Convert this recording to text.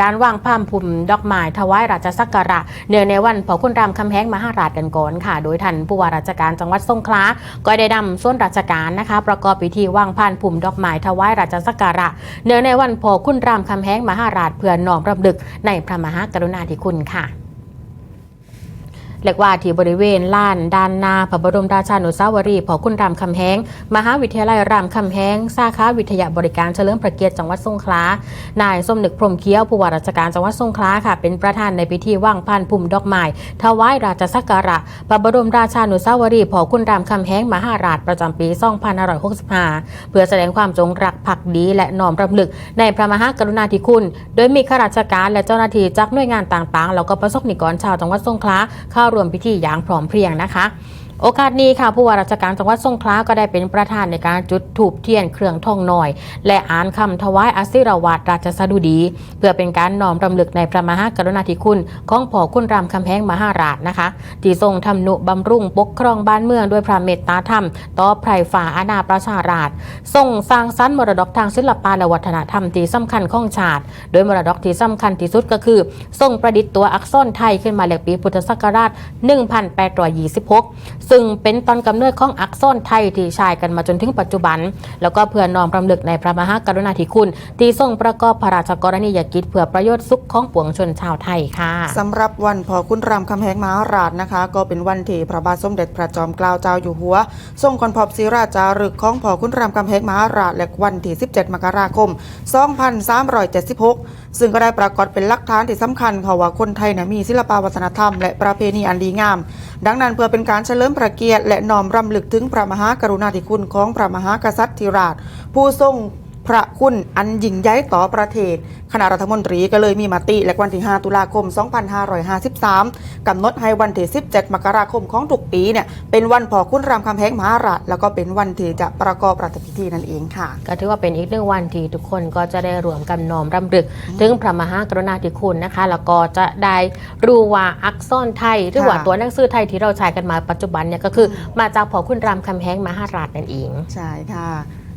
การวางพามพุมดอกไม้ถวายราชสักการะ เนื่องในวันเผาคุณรามคำแหงมหาราชกันก่อนค่ะ โดยท่านผู้ว่าราชการจังหวัดสงขลาก็ได้นำส่วนราชการนะคะ ประกอบพิธีวางพานพุมดอกไม้ถวายราชสักการะ เนื่องในวันเผาคุณรามคำแหงมหาราชเพื่อน้อมรำลึกในพระมหากรุณาธิคุณค่ะ เรียกว่าที่บริเวณลานด้านหนาพระบรมราชานุสาวรีย์พอคุณรามคำแหงมหาวิทยาลัยรามคำแหงสาขาวิทยาบริการเฉลิมพระเกียรติจังหวัดสงขลานายสมนึกพรมเคี้ยวผู้ว่าราชการจังหวัดสงขลาค่ะ เป็นประธานในพิธีว่างพานพุ่มดอกไม้ถวายราชสักการะพระบรมราชานุสาวรีย์พอคุณรามคำแหงมหาราชประจำปี 2565 เพื่อแสดงความจงรักภักดีและน้อมรำลึกในพระมหากรุณาธิคุณ โดยมีข้าราชการและเจ้าหน้าที่จากหน่วยงานต่างๆแล้วก็ประสบนิกรชาวจังหวัดสงขลาเข้ารวมพิธีอย่างพร้อมเพรียงนะคะ โอกาสนี้ค่ะผู้ว่าราชการจังหวัดสงขลาก็ได้เป็นประธานในการจุดถูปเทียนเครื่องทองหน่อย และอ่านคำถวายอาศิรวาทราชสดุดี เพื่อเป็นการน้อมรำลึกในพระมหากรุณาธิคุณ ของพ่อคุณรามคำแหงมหาราชนะคะ ที่ทรงทำนุบำรุงปกครองบ้านเมืองด้วยพระเมตตาธรรม ต่อไพรฝ่าอาณาประชาราชทรงสร้างสรรค์มรดกทางศิลปะและวัฒนธรรมที่สำคัญของชาติ โดยมรดกที่สำคัญที่สุดก็คือทรงประดิษฐ์ตัวอักษรไทยขึ้นมาเลขปีพุทธศักราช 1826ซึ่งเป็นตอนกำเนิดของอักษรไทยที่ใช้กันมาจนถึงปัจจุบัน แล้วก็เพื่อน้อมรำลึกในพระมหากรุณาธิคุณ ที่ทรงประกอบพระราชกรณียกิจเพื่อประโยชน์สุขของปวงชนชาวไทยค่ะสำหรับวันพอคุณรามคำแหงมหาราชนะคะ ก็เป็นวันที่พระบาทสมเด็จพระจอมเกล้าเจ้าอยู่หัว ทรงคนพบศรีราชารึกของพอคุณรามคำแหงมหาราชและวันที่ 17 มกราคม 2376 ซึ่งก็ได้ปรากฏเป็นหลักฐานที่สำคัญค่ะว่าคนไทยนะมีศิลปวัฒนธรรมและประเพณีอันดีงาม ดังนั้นเพื่อเป็นการเฉลิมพระเกียรติและน้อมรำลึกถึงพระมหากรุณาธิคุณของพระมหากษัตริย์ธิราช ผู้ทรง พระคุณอันยิ่งใหญ่ต่อประเทศ คณะรัฐมนตรีก็เลยมีมติและวันที่ 5 ตุลาคม 2553 กำหนดให้วันที่ 17 มกราคมของทุกปีเนี่ยเป็นวันพอคุณรามคำแหงมหาราชแล้วก็เป็นวันที่จะประกอบรัฐพิธีนั่นเองค่ะ ก็ถือว่าเป็นอีกหนึ่งวันที่ทุกคนก็จะได้รวมกันน้อมรำลึก ถึงพระมหากรุณาธิคุณนะคะ แล้วก็จะได้รู้ว่าอักษรไทยหรือว่าค่ะตัวหนังสือไทยที่เราใช้กันมาปัจจุบันเนี่ยก็คือมาจากพ่อคุณรามคำแหงมหาราชนั่นเองใช่ค่ะ